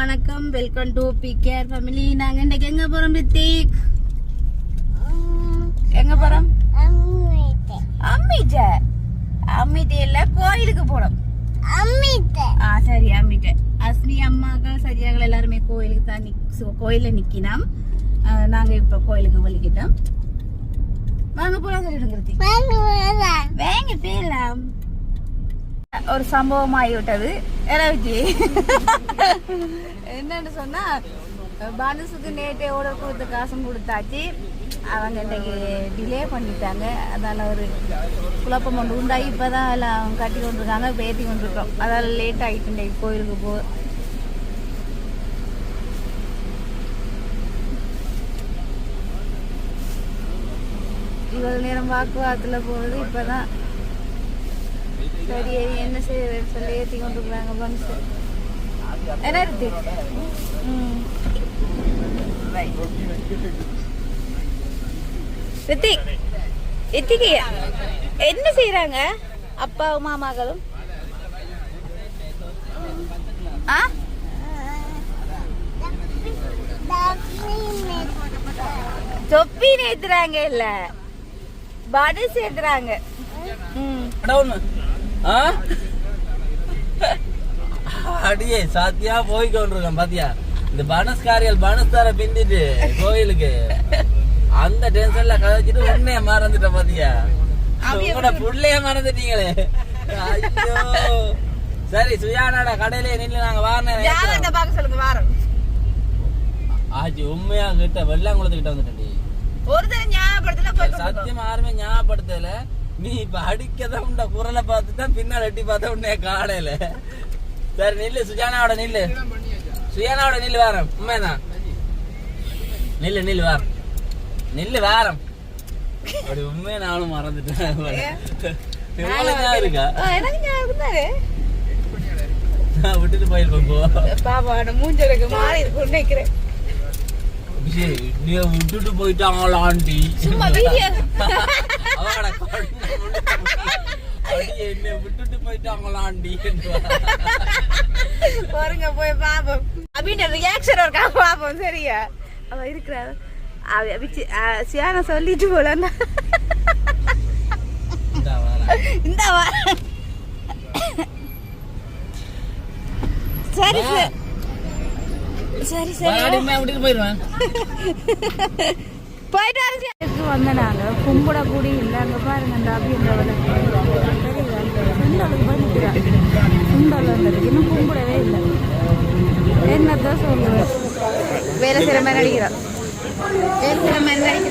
வணக்கம். Welcome to B care family நாங்க இன்னைக்கு எங்க போறோம் ரித்திக்? எங்க போறோம்? அம்மிட்ட. அம்மிட்ட. இல்ல கோயிலுக்கு போறோம். ஆ சரி அம்மிட்ட. அஸ்மி அம்மாக்கள் சரியாக எல்லாருமே கோயிலுக்கு தான் நிக் கோயில நிக்கினோம். நாங்க இப்ப கோயிலுக்கு வலிக்கிட்டோம் வாங்க போலாம் சொல்லிடுங்க ரித்திக். வேங்க போயிடலாம். ஒரு சம்பவம் ஆகிவிட்டது எலாச்சி என்னன்னு சொன்னா பனுசுக்கு நேற்றே ஆர்டர் கொடுத்த காசும் கொடுத்தாச்சு. அவங்க இன்றைக்கு டிலே பண்ணிட்டாங்க. அதால ஒரு குழப்பம் ஒன்று உண்டாகி இப்பதான் எல்லாம் கட்டி கொண்டிருக்காங்க பேத்தி கொண்டிருக்கோம். அதால லேட் ஆகிட்டு இன்றைக்கு கோயிலுக்கு போ. இவ்வளோ நேரம் வாக்குவாதத்தில் போகிறது இப்பதான். சரி என்ன செய்ய சொல்லி ஏற்றி கொண்டு இருக்கிறாங்க பன்ஸ் என்ன இருக்கு? ம். ரித்திக் ரித்திக் என்ன செய்யறாங்க அப்பாவும் மாமாக்களும்? ஆ? தொப்பி நேத்துறாங்க இல்ல. படு சேர்த்துறாங்க. ம். டவுன் அடியே சாத்தியா போய் கொண்டிருக்கேன் பாத்தியா? இந்த பனஸ்காரிகள் பனஸ்தார பிந்திட்டு கோயிலுக்கு. அந்த டென்ஷன்ல கதைச்சிட்டு உன்னைய மறந்துட்ட பாத்தியா? உங்களோட புள்ளைய மறந்துட்டீங்களே. ஐயோ. சரி சுயானாடா கடையிலே நின்று நாங்க வாரணம் சொல்லுங்க வாரம். ஆச்சு உண்மையா கிட்ட வெள்ளாங்குளத்து கிட்ட வந்துட்டேன் ஒரு தடவை ஞாபகப்படுத்தல. சத்தியமா யாருமே ஞாபகப்படுத்தல. நீ இப்ப அடிக்கதான் உண்ட குரலை பார்த்து தான் பின்னால் எட்டி பார்த்த உடனே காணையில சரி நில்லு. சுஜானாவோட நில்லு. சுஜானாவோட நில்லு வாரம். உண்மைதான். நில்லு நில்லு வாரம். நில்லு வாரம். அப்படி உண்மையை நானும் மறந்துட்டேன். இருக்கா? விட்டுட்டு போயிருப்பேன் போ. பாப்பா மூஞ்சலுக்கு மாறி வைக்கிறேன் அபிஷேக், நீ விட்டுட்டு போயிட்டாங்களா ஆண்டி சும்மா வீடியோ என்னை விட்டுட்டு போயிட்டாங்களா ஆண்டி பாருங்க போய் பாப்போம் அப்படின்னு ரியாக்ஷன் இருக்கா பாப்போம் சரியா அவ இருக்கிறா அவ அபிச்சு சியான சொல்லிட்டு போலன்னா இந்தா வாரேன். இந்த வா சரி சரி சரி சரி. போயிருவேன் போயிட்டு வந்த நாங்கள் கும்பிட கூடி இல்லை அங்கே பாருங்க அந்த அப்படின்றவளை. சுண்டலுக்கு பண்ணிக்கிறா சுண்டல் வந்ததுக்கு இன்னும் கும்பிடவே இல்லை. என்னதான் சொல்லுவேன் வேலை செய்கிற மாதிரி நடிக்கிறான் வேலை செய்கிற மாதிரி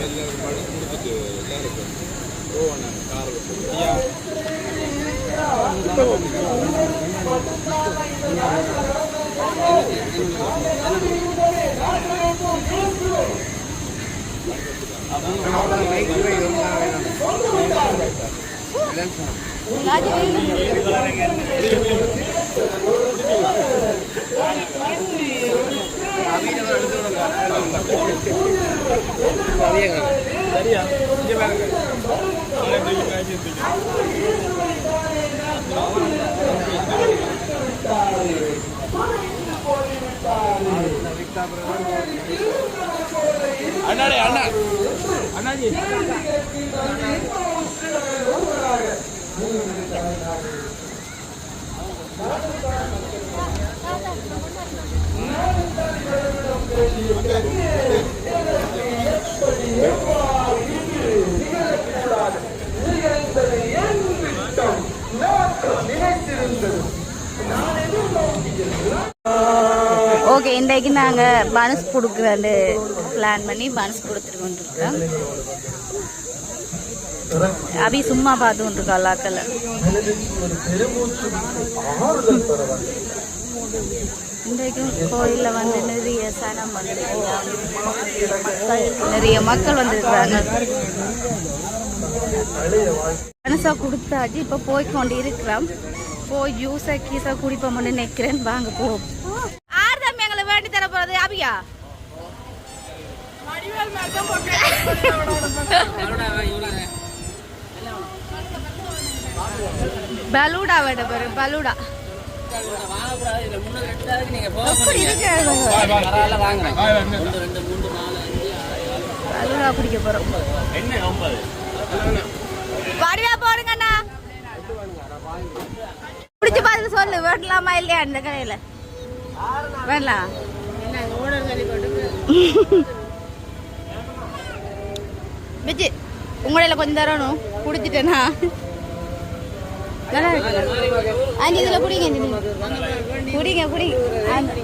எல்லாரும் படி கொடுத்துட்டு எல்லாருக்கும் ஓ நான் கார் நடிக்கிறான் அண்ணாடே அண்ணா. அண்ணாஜி. ஓகே இன்றைக்கு நாங்கள் பனஸ் கொடுக்குறது பிளான் பண்ணி பனஸ் கொடுத்துட்டு கொண்டிருக்கோம் அபி சும்மா பார்த்து கொண்டிருக்கா லாக்கல்ல இன்றைக்கும் கோயிலில் வந்து நிறைய சனம் வந்து மக்கள் நிறைய மக்கள் வந்திருக்கிறாங்க. மனசா கொடுத்தாச்சு இப்போ போய் கொண்டு இருக்கிறோம். போய் ஜூஸை கீஸை குடிப்போம்னு நினைக்கிறேன். வாங்க போ ஆறு தம்பி எங்களை வேண்டி தர போறது அபியா? பலூடா வேட பாரு பலூடா. பலூடா குடிக்க போறோம். வடிவா போடுங்க அண்ணா குடிச்சு பார்த்து சொல்லு வேண்டலாமா இல்லையா இந்த கடையில? வேண்டலாம் விஜி உங்களையில கொஞ்சம் தரணும். குடிச்சிட்டேனா? நல்லா இருக்கு. ஆண்டி இதுல நீங்க. குடிங்க குடிங்க. ஆண்டி.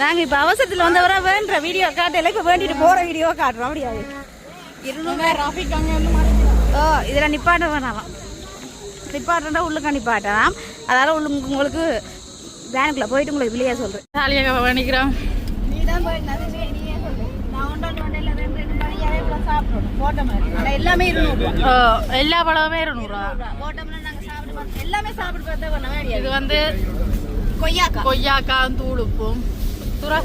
நாங்க இப்ப அவசரத்துல வந்தவரா வேண்ட வீடியோ காட்டல இப்ப வேண்டிட்டு போற வீடியோ காட்டுறோம். அப்படியா? இருநூறு டிராபிக் அங்க ஓ இதுல நிப்பாட்ட வேணாம் நிப்பாட்டா உள்ளுக்கா நிப்பாட்டலாம். அதனால உள்ள உங்களுக்கு வேனுக்குள்ள போயிட்டு உங்களுக்கு வெளியே சொல்றேன். ஜாலியாக பண்ணிக்கிறோம் நீ தான் போய் நிறைய நீயே சொல்லு நான் ஒன்றரை மணில ரெண்டு ரெண்டு மணி இடையில சாப்பிடணும் போட்ட மாதிரி ஆனா எல்லாமே இருநூறு ஓ, எல்லா பழமுமே இருநூறுவா போட்டோம்னா நாங்க சாப்பிட்டு பார்த்தோம் எல்லாமே சாப்பிட்டு பார்த்தா பண்ண வேண்டியது இது வந்து கொய்யாக்கா. கொய்யாக்காய் தூளுப்பும். சுரா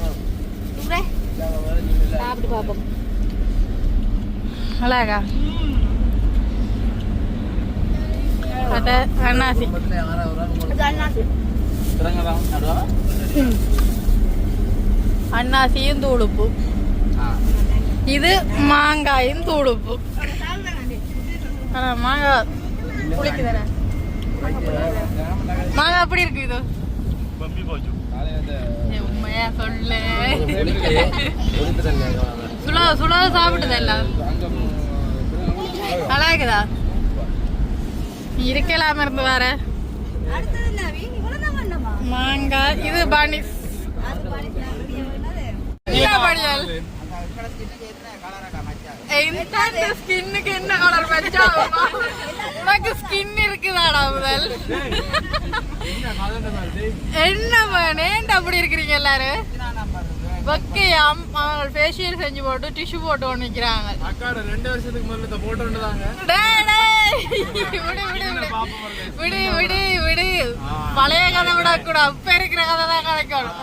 இவரே, சாப்பிட்டு பார்ப்போம் அழகா. அண்ணாசி. அண்ணாசியும் தூளுப்பு இது மாங்காயும் தூளுப்பு ஆனா மாங்காய் புளிக்குதானே? மாங்காய் எப்படி இருக்கு இது? உண்மையா சொல்லு. சுலா சுலா சாப்பிட்டது எல்லாம் நல்லா இருக்குதா நீ இருக்கலாம் இருந்து வர என்ன? பண்ணமா? மாங்காய் இது பானிஸ். படியால் இந்த ஸ்கின்னுக்கு என்ன கலர் வச்சா உனக்கு ஸ்கின் இருக்குதாடா முதல்? என்ன வேணேன் அப்படி இருக்கிறீங்க எல்லாரும்? வெக்கையாம் ஃபேஷியல் செஞ்சு போட்டு டிஷ்யூ போட்டு அக்காட ரெண்டு வருஷத்துக்கு முதல்ல இந்த போட்டோ தாங்க டேய், டேய். விடு விடு விடு. விடு விடு விடு. பழைய கதை விடக்கூடாது. இப்ப இருக்கிற கதை தான் கிடைக்கணும்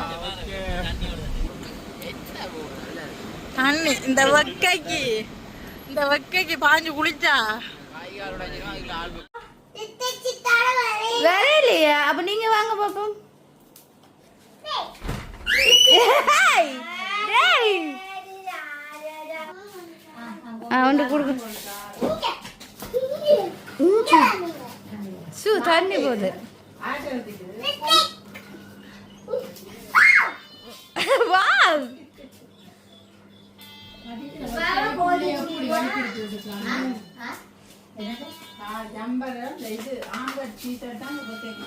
அண்ணி இந்த வெக்கைக்கு. இந்த வெக்கைக்கு பாஞ்சு குளிச்சா? வேற இல்லையா அப்ப நீங்க வாங்க பாப்போம். ஏய், டேய். ஆ, ஒன்று கொடுங்க சு தண்ணி போகுது. வாவ்.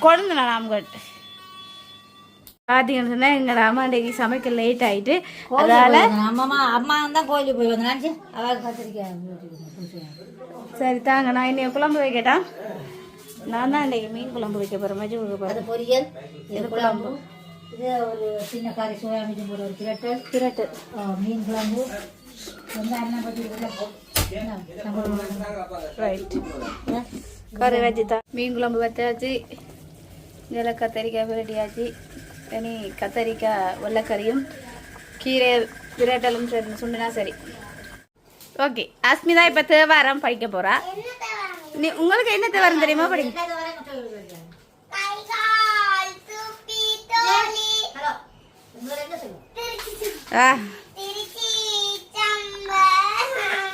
கொண்டு நான் ஆம்கட் பார்த்தீங்கன்னு சொன்னா எங்களோட அம்மா இன்றைக்கு சமைக்க லேட் ஆயிட்டு அதனால அம்மா அம்மா தான் கோயிலுக்கு போய் வந்தேன் நினச்சி அவள் கத்திரிக்காய் சரி தாங்க நான் இன்னைக்கு குழம்பு வைக்கட்டா நான் தான் இன்றைக்கு மீன் குழம்பு வைக்க போகிறேன் மஜி கொடுக்க அது போகிறேன் பொரியல் இது குழம்பு இது ஒரு சின்ன கறி சோயா மீன் போட ஒரு கிரட்டு திரட்டு மீன் குழம்பு ரைட் கறி வச்சுதா மீன் குழம்பு வச்சாச்சு இதில் கத்தரிக்காய் விரட்டியாச்சு. இனி கத்தரிக்காய் வெள்ளைக்கறியும் கீரை விரட்டலும் சரி சுண்டுனா சரி. ஓகே அஸ்மிதா இப்போ தேவாரம் படிக்க போறா. நீ உங்களுக்கு என்ன தேவாரம் தெரியுமா? சொல்லுவோம் ஆ.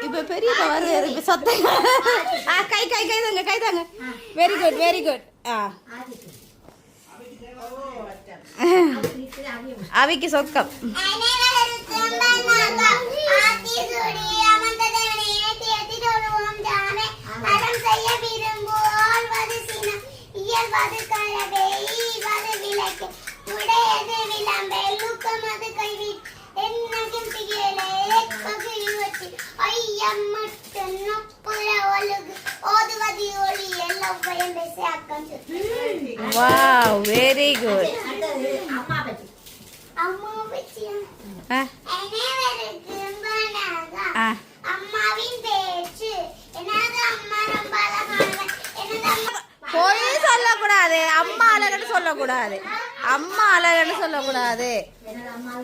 இப்ப பெரிய வரு இப்ப சத்தம் ஆ, கை கை கை தாங்க கை தாங்க வெரி குட் வெரி குட் ஆ அவிக்கு சொக்கம் இயல்பது கலவை ஈவது பொய் சொல்லக்கூடாது. அம்மா அழகுன்னு சொல்லக்கூடாது. அம்மா அழகுன்னு சொல்லக்கூடாது.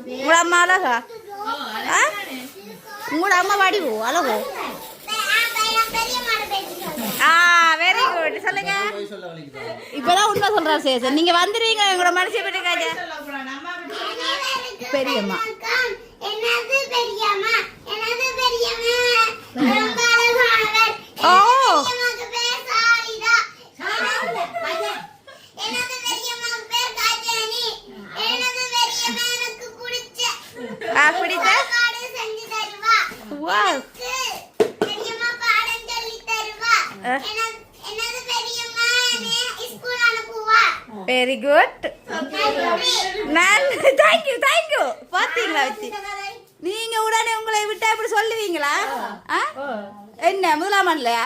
உங்களோட அம்மா அழகா? ஆ? உங்களோட அம்மா வடிவு அழகு. ஆ வெரி குட் சொல்லுங்க. இப்பதான் உண்மை சொல்றாரு சேசன். நீங்க வந்துருவீங்க எங்களோட மனசை பற்றி பெரியம்மா. ஓ. தருவா. வா. வெரி குட் நான் தேங்க்யூ தேங்க்யூ பாத்தீங்களா வச்சு நீங்க உடனே உங்களை விட்டா இப்படி சொல்லுவீங்களா? என்ன முதலாம் ஆண்டுலயா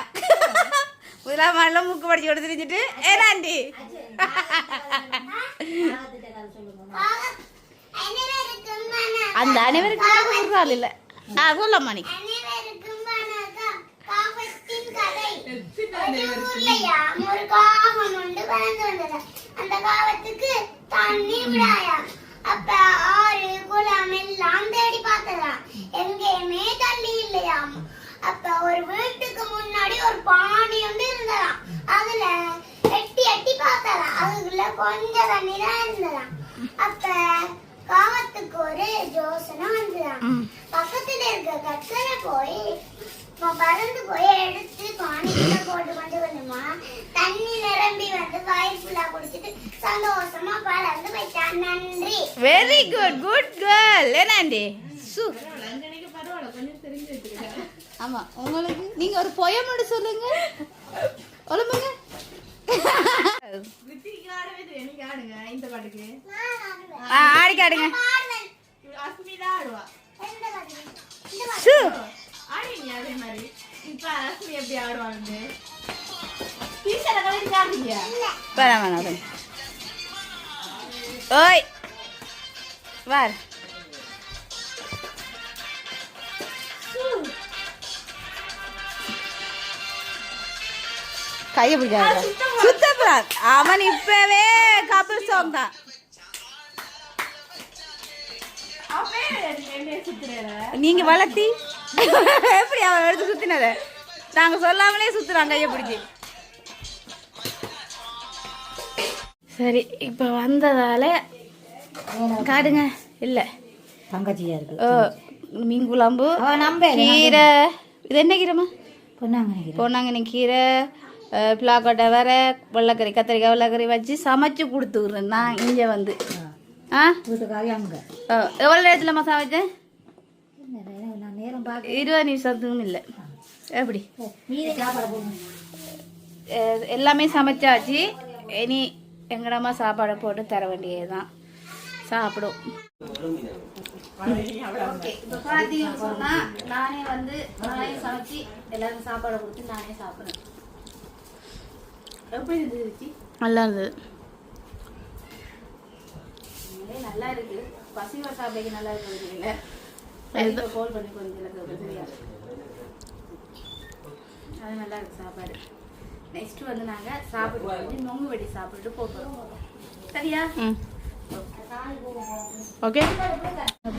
முதலாம் ஆண்டுல மூக்கு படிச்சு கொடுத்து தெரிஞ்சுட்டு ஏனாண்டி. அந்த அனைவருக்கும் இல்ல ஆ சொல்லம்மா நீ. காகத்தின் கதை. ஒரு ஒரு காகம் ஒன்று வளர்ந்து வந்தது. அந்த காகத்துக்கு தண்ணீர் விடாயாம். அப்ப ஆறு குளம் எல்லாம் தேடி பார்த்ததாம் எங்கேயுமே தண்ணி இல்லையாம். அப்ப ஒரு வீட்டுக்கு முன்னாடி ஒரு பாண்டி ஒன்று இருந்ததாம். அதுல எட்டி எட்டி பார்த்ததாம். அதுக்குள்ள கொஞ்சம் தண்ணி தான் இருந்ததாம். அப்ப காகத்துக்கு ஒரு யோசனை வந்ததாம். பக்கத்துல இருக்க கற்களை போய் பறந்து போய் எடுத்து பானைக்குள்ள போட்டு கொண்டு வந்துமா தண்ணி நிரம்பி வந்து வயிறு ஃபுல்லா குடிச்சிட்டு சந்தோஷமா பறந்து போயிட்டான். நன்றி. வெரி குட் குட் கேர்ள் ஏனாண்டி சு. ஆமா உங்களுக்கு நீங்க ஒரு பொயம் மட்டும் சொல்லுங்க. ஒழும்புங்க இந்த பாட்டுக்கு ஆ, ஆடி காடுங்க பாடுவேன். அஸ்மிதா ஆடுவா. ஆடுவீங்க அதே மாதிரி. இப்ப அஸ்மி எப்படி ஆடுவாங்க டீச்சரை கலந்து ஆடுறீங்க வேணாம் வேணாம் விடுங்க. ஓய்! வார். கையை பிடிக்காத. சுத்தப்படாது அவன் இப்பவே கபில் சாங் தான். நீங்க வளர்த்தி? எப்படி அவன் எடுத்து சுத்தினத? நாங்க சொல்லாமலே சுத்துறாங்க கையை பிடிச்சி. சரி இப்போ வந்ததால காடுங்க. இல்லை. தங்கச்சியா இருக்கு. மீன் குழம்பு நம்ப கீரை. இது என்ன கீரைம்மா? நினைக்கிறேன் பொன்னாங்கண்ணி கீரை பிளாக்கொட்டை வர வெள்ளைக்கறி கத்திரிக்காய் வெள்ளைக்கறி வச்சு சமைச்சு கொடுத்துக்கிறேன் நான் இங்கே வந்து. ஆ. வீட்டுக்காரி அங்க. எவ்வளோ நான் நேரம் பார்க்க இருபது நிமிஷத்துக்கும் இல்லை எப்படி எல்லாமே சமைச்சாச்சு இனி எங்கடமா சாப்பாடை போட்டு தர சாப்பிடும் இப்போ பார்த்தீங்கன்னு சொன்னா நானே வந்து நானே சமைச்சு எல்லாருக்கும் சாப்பாடை கொடுத்து நானே சாப்பிடுறேன் எப்படி இருந்துச்சு நல்லா இருந்தது உண்மையிலே நல்லா இருக்கு பசி சாப்பிடைக்கு நல்லா இருக்குது அது நல்லா இருக்கு சாப்பாடு. நெக்ஸ்ட் வந்து நாங்க சாப்பிட்டு வந்து நொங்கு வெடி சாப்பிட்டுட்டு போகிறோம் சரியா? ம். ஓகே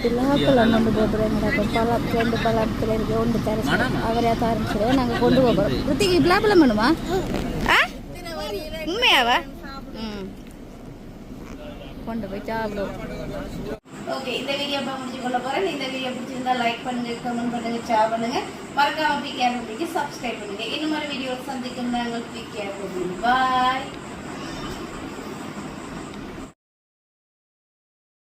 பலாப்பழம் கொண்டு போகிறோம் பழம் ரெண்டு பழத்தில் இருக்கு ஒன்று தர அவரே ஆரம்பிச்சிடும் நாங்கள் கொண்டு போகிறோம் ருத்திக்கு பலாப்பழம் வேணுமா ஆ? உண்மையாவா? ம். கொண்டு போய் சாப்பிடுவோம் ஓகே இந்த வீடியோ இப்போ முடிச்சு கொள்ள போகிறேன் இந்த வீடியோ பிடிச்சிருந்தா லைக் பண்ணுங்கள் கமெண்ட் பண்ணுங்கள் ஷேர் பண்ணுங்க. மறக்காம பிகே சப்ஸ்கிரைப் பண்ணுங்கள் இன்னும் மாதிரி வீடியோ சந்திக்கும் நாங்கள் பிகே பாய்